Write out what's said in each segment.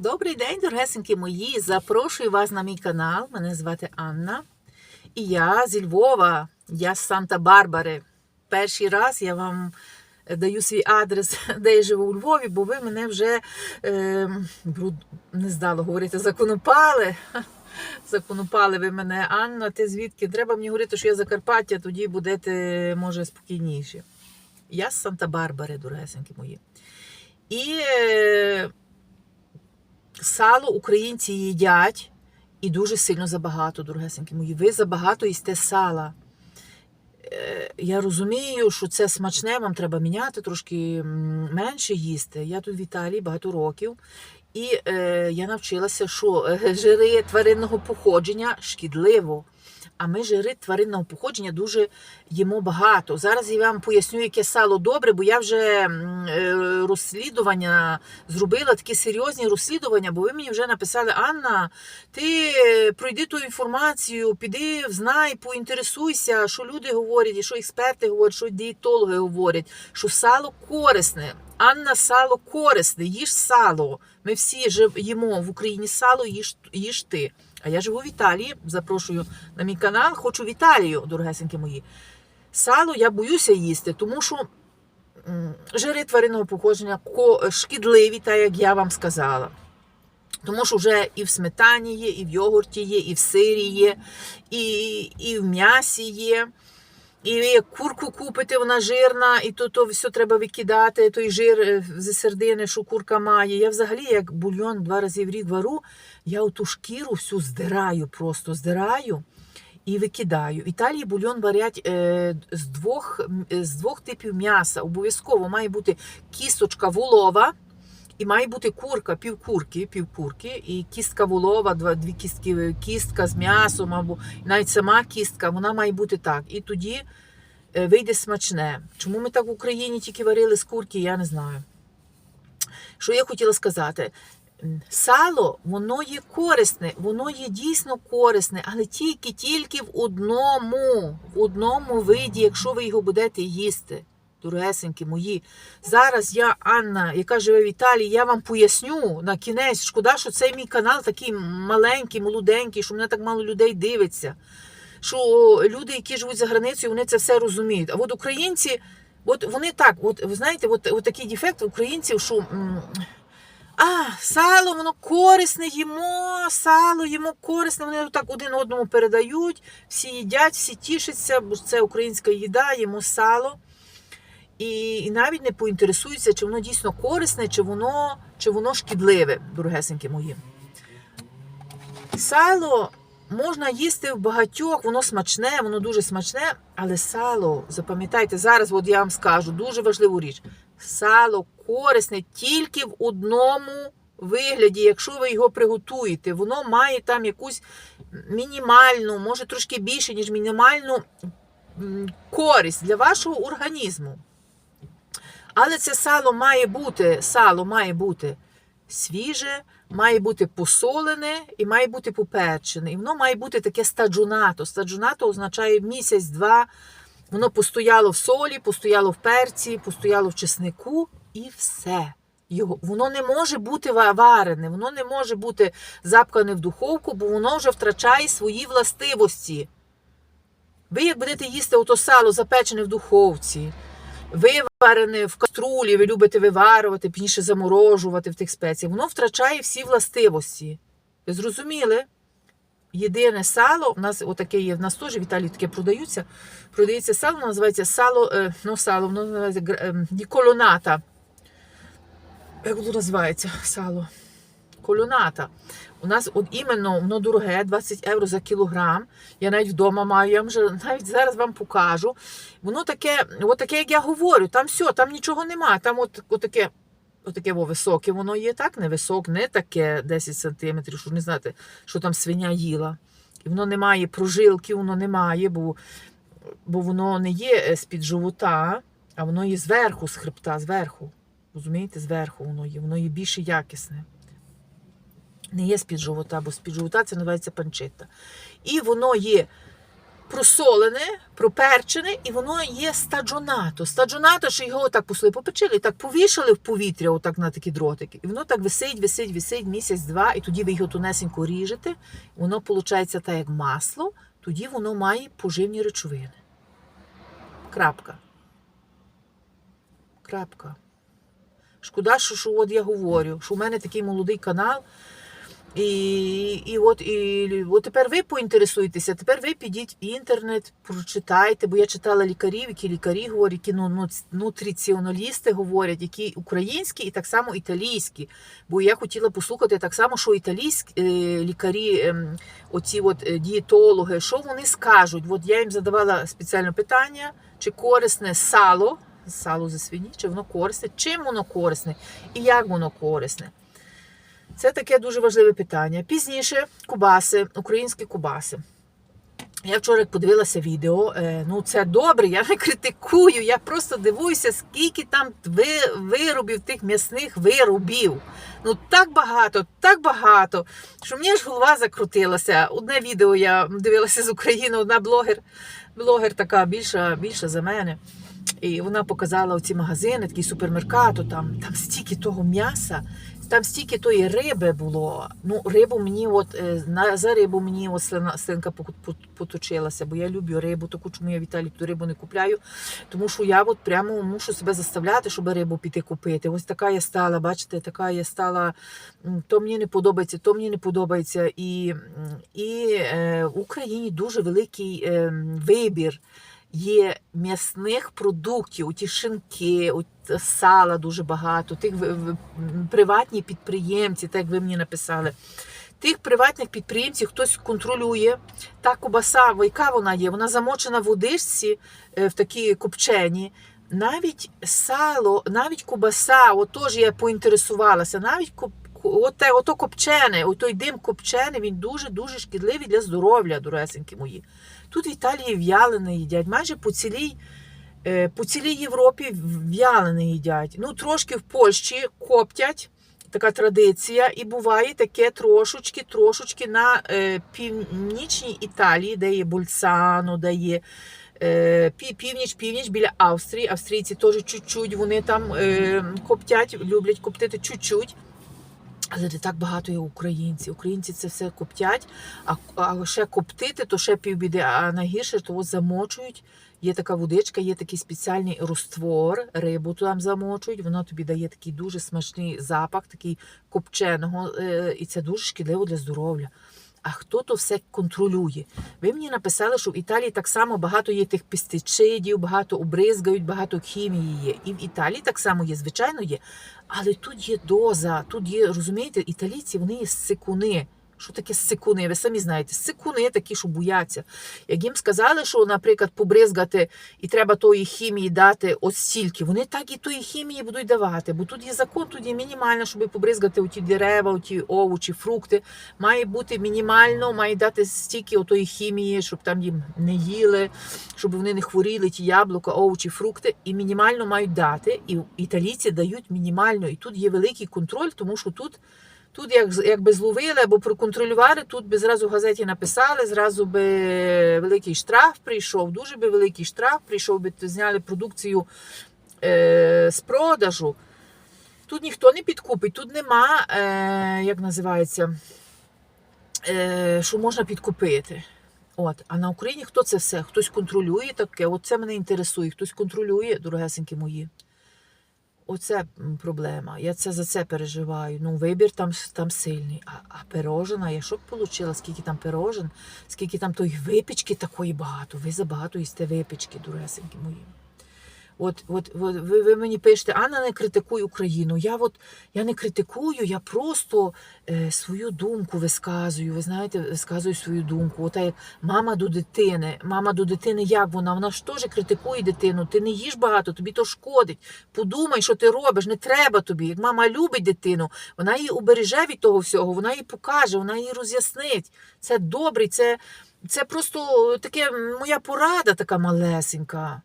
Добрий день, дорогесенькі мої. Запрошую вас на мій канал. Мене звати Анна. І я зі Львова, я з Санта-Барбари. Перший раз я вам даю свій адрес, де я живу у Львові, бо ви мене вже е, не здало говорити, законопали. Законопали ви мене, Анна, ти звідки? Треба мені говорити, що я Закарпаття, тоді будете, може, спокійніші. Я з Санта-Барбари, дорогесенькі мої. І е, сало українці їдять і дуже сильно забагато, дорогесенькі мої. Ви забагато їсте сала. Е, Я розумію, що це смачне, вам треба міняти, трошки менше їсти. Я тут в Італії багато років, і е, я навчилася, що е, жири тваринного походження шкідливо. А ми жири тваринного походження дуже їмо багато. Зараз я вам поясню, яке сало добре, бо я вже е, розслідування зробила такі серйозні розслідування, бо ви мені вже написали, Анна, ти е, пройди ту інформацію, піди, знай, поінтересуйся, що люди говорять, і що експерти говорять, що дієтологи говорять, що сало корисне. Анна, сало корисне, їж сало. Ми всі їмо в Україні сало, їж, їж ти. А я живу в Італії, запрошую на мій канал, хочу в Італію, дорогесенькі мої. Сало я боюся їсти, тому що жири тваринного походження шкідливі, так як я вам сказала. Тому що вже і в сметані є, і в йогурті є, і в сирі є, і, і в м'ясі є. І як курку купите, вона жирна, і то, то все треба викидати, той жир е, зі сердини, що курка має. Я взагалі, як бульйон два рази в рік вару, я оту шкіру всю здираю, просто здираю і викидаю. В Італії бульйон варять е, з, двох, е, з двох типів м'яса. Обов'язково має бути кісточка волова. І має бути курка, півкурки, півкурки, і кістка волова, два, дві кістки, кістка з м'ясом, або навіть сама кістка, вона має бути так. І тоді е, вийде смачне. Чому ми так в Україні тільки варили з курки, я не знаю. Що я хотіла сказати? Сало, воно є корисне, воно є дійсно корисне, але тільки тільки в одному, в одному виді, якщо ви його будете їсти. Дорогесенькі мої. Зараз я, Анна, яка живе в Італії, я вам поясню на кінець. Шкода, що цей мій канал такий маленький, молоденький, що мене так мало людей дивиться. Що люди, які живуть за границею, вони це все розуміють. А от українці, от вони так, от ви знаєте, от, от такий дефект українців, що. А, сало, воно корисне, їмо, сало, їмо корисне. Вони так один одному передають, всі їдять, всі тішаться, бо це українська їда, їмо сало. І, і навіть не поінтересуються, чи воно дійсно корисне, чи воно, чи воно шкідливе, дорогесенькі мої. Сало можна їсти в багатьох, воно смачне, воно дуже смачне, але сало, запам'ятайте, зараз от я вам скажу дуже важливу річ. Сало корисне тільки в одному вигляді, якщо ви його приготуєте. Воно має там якусь мінімальну, може трошки більше, ніж мінімальну користь для вашого організму. Але це сало має бути, сало має бути свіже, має бути посолене і має бути поперчене. І воно має бути таке стаджунато. Стаджунато означає місяць-два. Воно постояло в солі, постояло в перці, постояло в чеснику і все. Його, воно не може бути варене, воно не може бути запкане в духовку, бо воно вже втрачає свої властивості. Ви як будете їсти ото сало запечене в духовці, виварене в каструлі, ви любите виварювати, пізніше заморожувати в тих спеціях, воно втрачає всі властивості. Ви зрозуміли? Єдине сало, у нас отаке є, в нас теж в Італії таке продаються. Продається сало, називається сало, е, ну сало, воно називається гр- ем. Як воно називається сало? Колоната. У нас от іменно воно дороге, 20 євро за кілограм. Я навіть вдома маю, я вже навіть зараз вам покажу. Воно таке, от таке, як я говорю, там все, там нічого нема. Там от, от таке, от таке во, високе воно є, так? Не не таке 10 сантиметрів, що не знаєте, що там свиня їла. І воно не має прожилки, воно не має, бо, бо воно не є е, з-під живота, а воно є зверху, з хребта, зверху. Розумієте, зверху воно є, воно є більше якісне. Не є з-під живота, бо з-під живота це називається панчета. І воно є просолене, проперчене, і воно є стаджонато. Стаджонато, що його так пусли попечили, так повішали в повітря, отак на такі дротики. І воно так висить, висить, висить місяць-два, і тоді ви його тонесенько ріжете. Воно виходить так, як масло, тоді воно має поживні речовини. Крапка. Крапка. Шкода, що, що от я говорю, що у мене такий молодий канал. І, і, от, і от тепер ви поінтересуєтеся, тепер ви підіть в інтернет, прочитайте, бо я читала лікарів, які лікарі говорять, які ну, ну, нутриціоналісти говорять, які українські і так само італійські. Бо я хотіла послухати так само, що італійські е, лікарі, ем, оці от е, дієтологи, що вони скажуть. От я їм задавала спеціальне питання, чи корисне сало, сало зі свині, чи воно корисне, чим воно корисне і як воно корисне. Це таке дуже важливе питання. Пізніше кубаси, українські кубаси. Я вчора подивилася відео. е, Ну, це добре, я не критикую. Я просто дивуюся, скільки там виробів, тих м'ясних виробів. Ну так багато, так багато, що мені ж голова закрутилася. Одне відео я дивилася з України, одна блогер, блогер така більша, більша за мене. І вона показала оці магазини, такий супермеркат, там, там стільки того м'яса, там стільки тої риби було. Ну, рибу мені, от е, за рибу мені от слинка поточилася, бо я люблю рибу, таку чому я в Італії ту рибу не купляю. Тому що я от прямо мушу себе заставляти, щоб рибу піти купити. Ось така я стала, бачите, така я стала. То мені не подобається, то мені не подобається. І, і е, в Україні дуже великий е, вибір є м'ясних продуктів, у ті шинки, у сала дуже багато, тих приватні підприємці, так як ви мені написали. Тих приватних підприємців хтось контролює. Та кубаса, яка вона є? Вона замочена в водичці е, в такі копчені. Навіть сало, навіть кубаса, от теж я поінтересувалася, навіть оте, ото копчене, отой дим копчений, він дуже-дуже шкідливий для здоров'я, доресенькі мої. Тут в Італії в'ялене їдять. Майже по цілій, е, по цілій Європі в'ялене їдять. Ну, трошки в Польщі коптять. Така традиція, і буває таке трошечки, трошечки на е, північній Італії, де є Больцано, де є е, північ, північ біля Австрії. Австрійці теж чуть-чуть, вони там коптять, люблять коптити чуть-чуть. Але не так багато є українців. Українці це все коптять, а, а ще коптити, то ще півбіди. А найгірше то замочують. Є така водичка, є такий спеціальний розтвор, рибу там замочують. Воно тобі дає такий дуже смачний запах, такий копченого, е, і це дуже шкідливо для здоров'я. А хто то все контролює? Ви мені написали, що в Італії так само багато є тих пестицидів, багато обризгають, багато хімії є. І в Італії так само є, звичайно, є. Але тут є доза, тут є, розумієте, італійці вони є сикуни. Що таке сикуни? Ви самі знаєте, сикуни такі, що бояться. Як їм сказали, що, наприклад, побризгати і треба тої хімії дати ось стільки, вони так і тої хімії будуть давати. Бо тут є закон, тут є мінімально, щоб побризгати оті дерева, оті овочі, фрукти. Має бути мінімально, має дати стільки отої хімії, щоб там їм не їли, щоб вони не хворіли, ті яблука, овочі, фрукти. І мінімально мають дати. І італійці дають мінімально. І тут є великий контроль, тому що тут. Тут як, якби зловили або проконтролювали, тут би зразу газеті написали, зразу би великий штраф прийшов, дуже би великий штраф прийшов, би зняли продукцію е, з продажу. Тут ніхто не підкупить, тут нема, е, як називається, е, що можна підкупити. От. А на Україні хто це все? Хтось контролює таке. От це мене інтересує. Хтось контролює, дорогесенькі мої. Оце проблема. Я це за це переживаю. Ну, вибір там, там сильний. А, а пирожена, я що б отримала, скільки там пирожен, скільки там тої випічки такої багато. Ви забагато їсте випічки, дуресеньки мої. От, от, ви, ви мені пишете, Анна не критикуй Україну. Я от я не критикую, я просто е, свою думку висказую. Ви знаєте, висказую свою думку. Ота як мама до дитини. Мама до дитини, як вона? Вона ж теж критикує дитину. Ти не їж багато, тобі то шкодить. Подумай, що ти робиш, не треба тобі. Як мама любить дитину, вона її убереже від того всього, вона їй покаже, вона їй роз'яснить. Це добре, це, це просто таке моя порада така малесенька.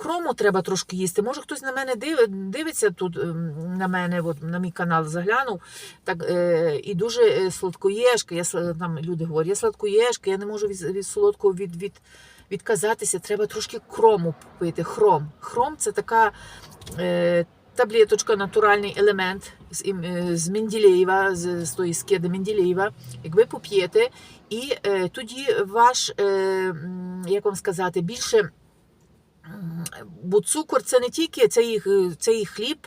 Крому треба трошки їсти. Може, хтось на мене див, дивиться тут ем, на мене, от, на мій канал заглянув. Так, е, і дуже е, сладкоєшка. Я, там люди говорять, я сладкоєшка, я не можу від, від солодкого від, від, відказатися. Треба трошки крому пити. Хром. Хром це така. Е, Таблеточка, натуральний елемент з, е, з Менделєєва, з, з тої скиди Менделєєва. Як ви поп'єте, і е, тоді ваш, е, як вам сказати, більше. Бо цукор це не тільки це і, е, це і хліб,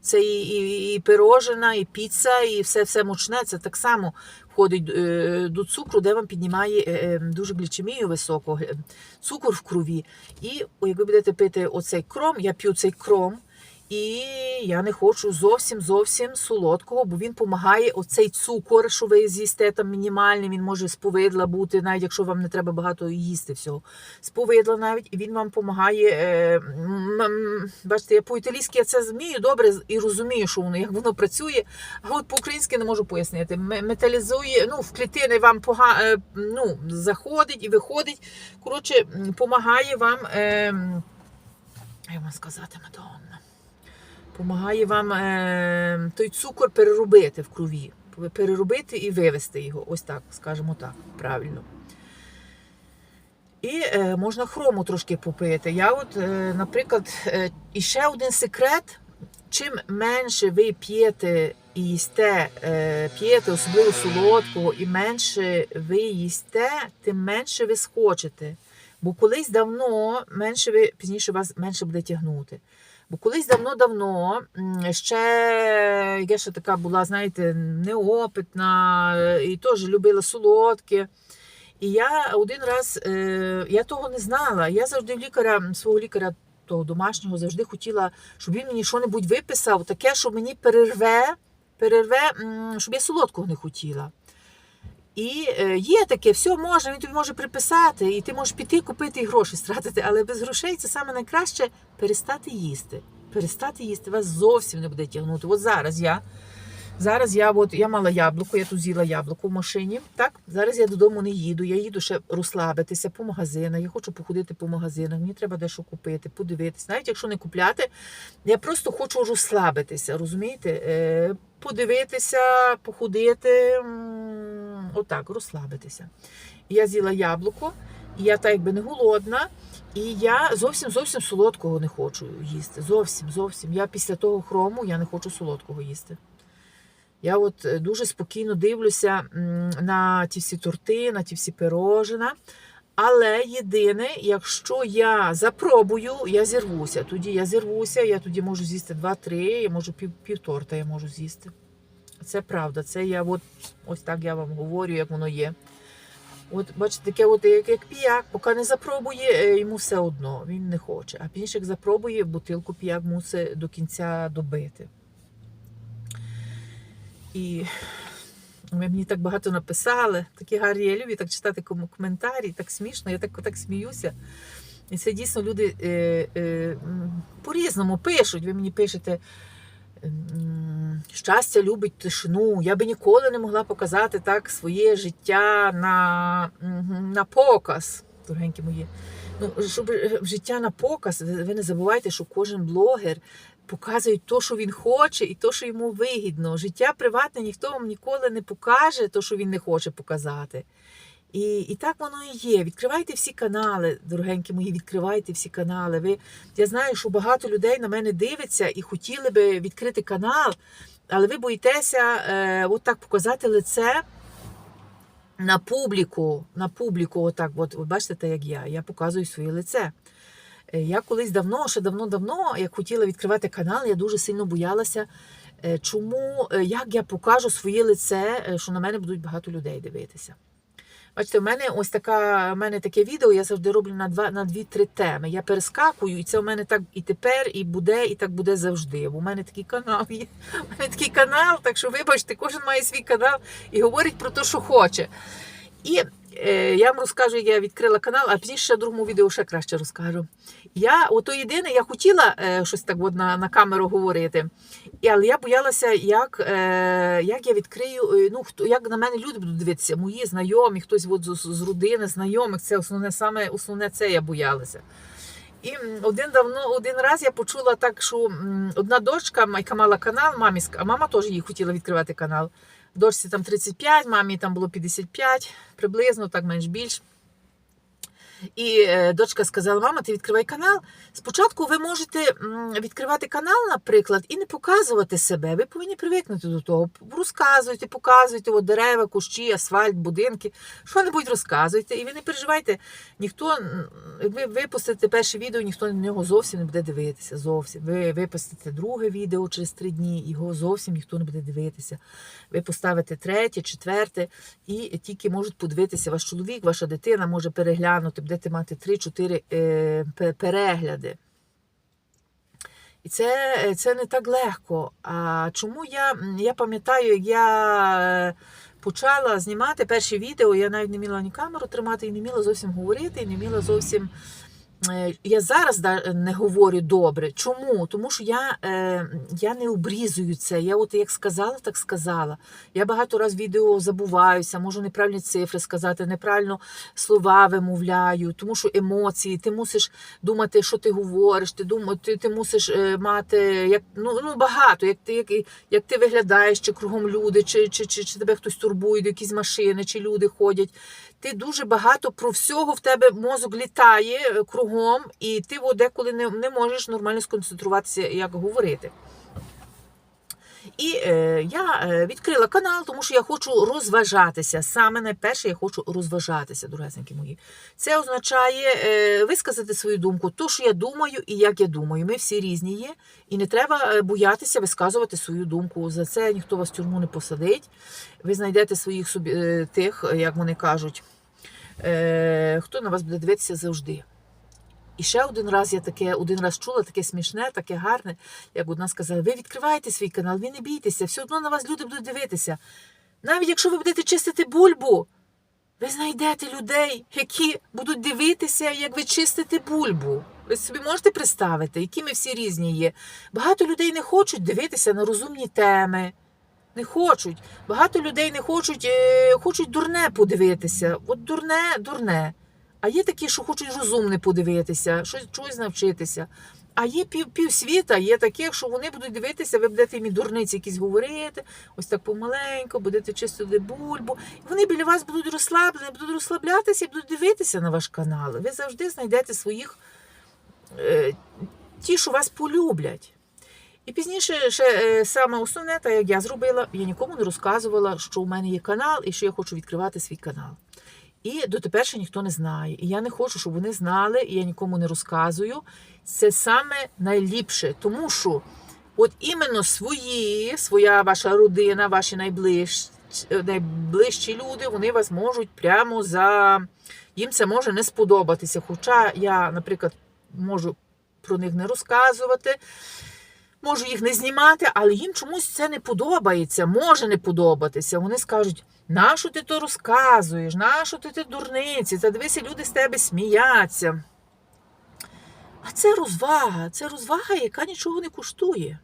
це і, і, і пирожина, і піца, і все, все мучне. Це так само входить е, до цукру, де вам піднімає е, дуже глічемію високу, цукор в крові. І як ви будете пити оцей кром, я п'ю цей кром. І я не хочу зовсім зовсім солодкого, бо він допомагає оцей цукор, що ви з'їсте там мінімальний, він може з повидла бути, навіть якщо вам не треба багато їсти всього. З повидла навіть, і він вам допомагає. Е, бачите, я по-італійськи я це змію добре і розумію, що воно, як воно працює, а от по-українськи не можу пояснити. Металізує, ну, в клітини вам пога, е, ну, заходить і виходить. Коротше, допомагає вам. Е, як вам сказати, Мадонна? Помагає вам е, той цукор переробити в крові. Переробити і вивести його. Ось так, скажімо так, правильно. І е, можна хрому трошки попити. Я от, е, наприклад, е, і ще один секрет. Чим менше ви п'єте і їсте, е, п'єте, особливо солодкого, і менше ви їсте, тим менше ви схочете. Бо колись давно менше ви пізніше вас менше буде тягнути. Бо колись давно-давно ще я ще така була, знаєте, неопитна е, і теж любила солодке. І я один раз е, я того не знала. Я завжди в лікаря, свого лікаря того домашнього, завжди хотіла, щоб він мені щось виписав, таке, що мені перерве, перерве, щоб я солодкого не хотіла. І е, є таке, все можна, він тобі може приписати, і ти можеш піти купити і гроші стратити, але без грошей це саме найкраще перестати їсти. Перестати їсти вас зовсім не буде тягнути. От зараз я. Зараз я от, я мала яблуко, я тут з'їла яблуко в машині. Так, зараз я додому не їду. Я їду ще розслабитися по магазинах. Я хочу походити по магазинах. Мені треба дещо купити, подивитися. Навіть якщо не купляти, я просто хочу розслабитися, розумієте? Е, подивитися, походити, отак, розслабитися. Я з'їла яблуко, і я так якби не голодна. І я зовсім зовсім солодкого не хочу їсти. Зовсім, зовсім. Я після того хрому я не хочу солодкого їсти. Я от е, дуже спокійно дивлюся на ті всі торти, на ті всі пирожина. Але єдине, якщо я запробую, я зірвуся. Тоді я зірвуся, я тоді можу з'їсти 2-3, я можу пів, пів торта я можу з'їсти. Це правда. Це я от ось так я вам говорю, як воно є. От, бачите, таке, от, як, як піяк, поки не запробує, е, йому все одно, він не хоче. А пізніше, як запробує, бутилку піяк мусить до кінця добити. І ви мені так багато написали, такі гарні, я люблю так читати коментарі, так смішно, я так, так сміюся. І це дійсно люди е, е, по-різному пишуть. Ви мені пишете. Щастя любить тишину. Я би ніколи не могла показати так своє життя на, на показ, дорогенькі мої. Ну, щоб е, життя на показ, ви не забувайте, що кожен блогер показує те, що він хоче, і те, що йому вигідно. Життя приватне ніхто вам ніколи не покаже, те, що він не хоче показати. І, і так воно і є. Відкривайте всі канали, дорогенькі мої, відкривайте всі канали. Ви, я знаю, що багато людей на мене дивиться і хотіли би відкрити канал, але ви боїтеся е, от так показати лице на публіку. На публіку, отак, от, от бачите, як я. Я показую своє лице. Е, Я колись давно, ще давно-давно, як хотіла відкривати канал, я дуже сильно боялася, е, чому, е, як я покажу своє лице, що на мене будуть багато людей дивитися. Бачите, в мене ось така, в мене таке відео, я завжди роблю на два на дві-три теми. Я перескакую, і це у мене так і тепер, і буде, і так буде завжди. Бо у мене такий канал є. У мене такий канал, так що вибачте, кожен має свій канал і говорить про те, що хоче. І я вам розкажу, я відкрила канал, а пізніше в другому відео ще краще розкажу. Я, ото єдине, я хотіла е, щось так от на, на камеру говорити, але я боялася, як, е, як я відкрию, е, ну, хто, як на мене люди будуть дивитися, мої знайомі, хтось от з, з родини, знайомих, це основне, саме основне це я боялася. І один давно, один раз я почула так, що одна дочка, яка мала канал, мамі, а мама теж їй хотіла відкривати канал. Дочці там 35, мамі там було 55, приблизно, так менш більш. І е, дочка сказала: мама, ти відкривай канал. Спочатку ви можете відкривати канал, наприклад, і не показувати себе. Ви повинні привикнути до того. Розказуйте, показуйте от дерева, кущі, асфальт, будинки. Що-небудь розказуйте. І ви не переживайте, ніхто, як ви випустите перше відео, ніхто на нього зовсім не буде дивитися. Зовсім. Ви випустите друге відео через три дні, його зовсім ніхто не буде дивитися. Ви поставите третє, четверте, і тільки можуть подивитися ваш чоловік, ваша дитина може переглянути, будете мати 3-4 е, перегляди. І це, це не так легко. А чому я, я пам'ятаю, як я почала знімати перші відео, я навіть не міла ні камеру тримати, і не міла зовсім говорити, і не міла зовсім. Е, Я зараз не говорю добре. Чому? Тому що я, е, я не обрізую це. Я от як сказала, так сказала. Я багато раз відео забуваюся, можу неправильні цифри сказати, неправильно слова вимовляю, тому що емоції, ти мусиш думати, що ти говориш, ти дум, ти, ти мусиш е, мати як ну, ну багато, як ти як, як ти виглядаєш, чи кругом люди, чи, чи, чи, чи тебе хтось турбує, якісь машини, чи люди ходять. Ти дуже багато про всього в тебе мозок літає е, кругом, і ти деколи не, не можеш нормально сконцентруватися, як говорити. І е, я е, відкрила канал, тому що я хочу розважатися. Саме найперше я хочу розважатися, дорогесенькі мої. Це означає е, висказати свою думку, то, що я думаю і як я думаю. Ми всі різні є, і не треба е, боятися висказувати свою думку. За це ніхто вас в тюрму не посадить. Ви знайдете своїх собі тих, як вони кажуть, е, хто на вас буде дивитися завжди. І ще один раз я таке один раз чула таке смішне, таке гарне, як одна сказала: ви відкриваєте свій канал, ви не бійтеся, все одно на вас люди будуть дивитися. Навіть якщо ви будете чистити бульбу, ви знайдете людей, які будуть дивитися, як ви чистите бульбу. Ви собі можете представити, які ми всі різні є. Багато людей не хочуть дивитися на розумні теми. Не хочуть. Багато людей не хочуть, е, хочуть дурне подивитися. От дурне, дурне. А є такі, що хочуть розумне подивитися, щось чогось навчитися. А є пів, півсвіта, є таких, що вони будуть дивитися, ви будете їм дурниці якісь говорити, ось так помаленько, будете чистити бульбу. І вони біля вас будуть розслаблені, будуть розслаблятися і будуть дивитися на ваш канал. Ви завжди знайдете своїх е, ті, що вас полюблять. І пізніше ще е, саме основне, так як я зробила, я нікому не розказувала, що у мене є канал і що я хочу відкривати свій канал. І дотепер ще ніхто не знає. І я не хочу, щоб вони знали, і я нікому не розказую. Це саме найліпше, тому що от іменно свої, своя ваша родина, ваші найближчі, найближчі люди, вони вас можуть прямо за. Їм це може не сподобатися. Хоча я, наприклад, можу про них не розказувати. Можу їх не знімати, але їм чомусь це не подобається, може не подобатися. Вони скажуть, нащо ти то розказуєш, нащо ти ти дурниці, та дивися, люди з тебе сміяться. А це розвага, це розвага, яка нічого не коштує.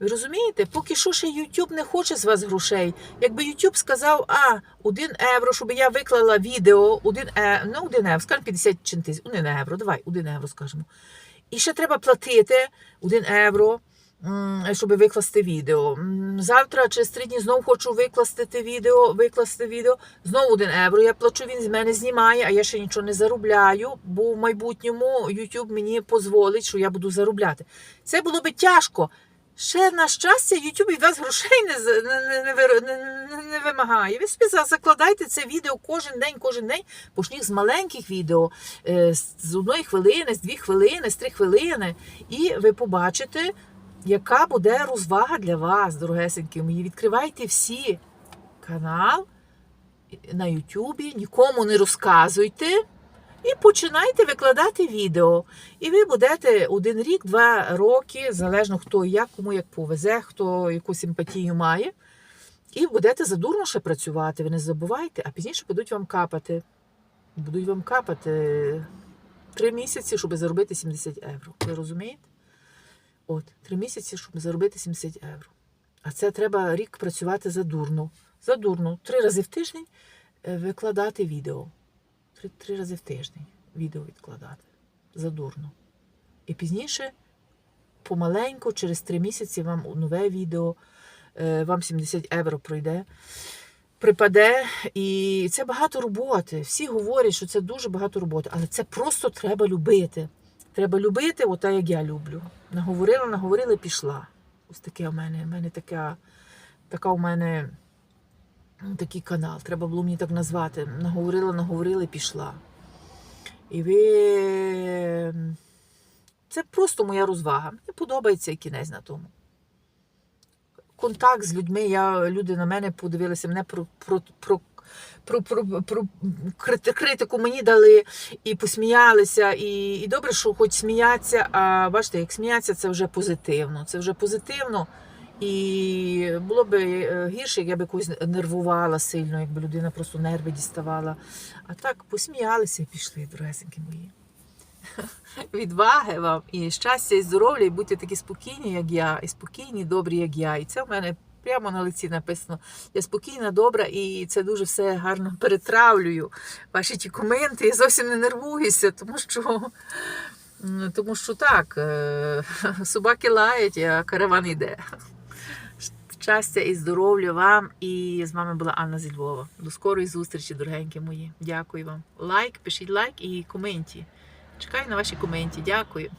Ви розумієте, поки що ще YouTube не хоче з вас грошей. Якби YouTube сказав, а, 1 євро, щоб я виклала відео, 1, е, не 1 євро, скажімо 50 чи 1 євро, давай, 1 євро скажемо. І ще треба платити 1 євро, щоб викласти відео. Завтра через три дні знову хочу викласти те відео, викласти відео. Знову 1 євро. Я плачу, він з мене знімає, а я ще нічого не заробляю, бо в майбутньому YouTube мені дозволить, що я буду заробляти. Це було би тяжко. Ще на щастя, YouTube від вас грошей не, не, не, не, не, вимагає. Ви собі закладайте це відео кожен день, кожен день. Почніть з маленьких відео, е, з одної хвилини, з дві хвилини, з три хвилини. І ви побачите, яка буде розвага для вас, дорогесенькі мої. Відкривайте всі канал на Ютубі, нікому не розказуйте. І починайте викладати відео. І ви будете один рік, два роки, залежно хто як, кому як повезе, хто яку симпатію має. І будете задурно працювати. Ви не забувайте, а пізніше будуть вам капати. Будуть вам капати три місяці, щоб заробити 70 євро. Ви розумієте? От, три місяці, щоб заробити 70 євро. А це треба рік працювати задурно. Задурно. Три рази в тиждень е, викладати відео. Три, три рази в тиждень відео відкладати. Задурно. І пізніше, помаленьку, через три місяці вам нове відео, е, вам 70 євро пройде. Припаде, і це багато роботи. Всі говорять, що це дуже багато роботи, але це просто треба любити. Треба любити, ота як я люблю. Наговорила, наговорила, пішла. Ось таке у мене. У мене така, така у мене ну, такий канал. Треба було мені так назвати. Наговорила, наговорила, пішла. І ви. Це просто моя розвага. Мені подобається кінець на тому. Контакт з людьми. Я, люди на мене подивилися, мене про, про, про, про, про, про критику мені дали і посміялися. І, і добре, що хоч сміяться, а бачите, як сміяться, це вже позитивно. Це вже позитивно. І було б е, гірше, як я б якось нервувала сильно, якби людина просто нерви діставала. А так посміялися і пішли, дорогесенькі мої. Відваги вам і щастя, і здоров'я, і будьте такі спокійні, як я, і спокійні, добрі, як я. І це в мене прямо на лиці написано. Я спокійна, добра, і це дуже все гарно перетравлюю. Ваші ті коменти, я зовсім не нервуюся, тому що. Тому що так, е, собаки лають, а караван йде. Щастя і здоров'я вам. І з вами була Анна зі Львова. До скорої зустрічі, дорогенькі мої. Дякую вам. Лайк, пишіть лайк і коменті. Чекаю на ваші коменті. Дякую.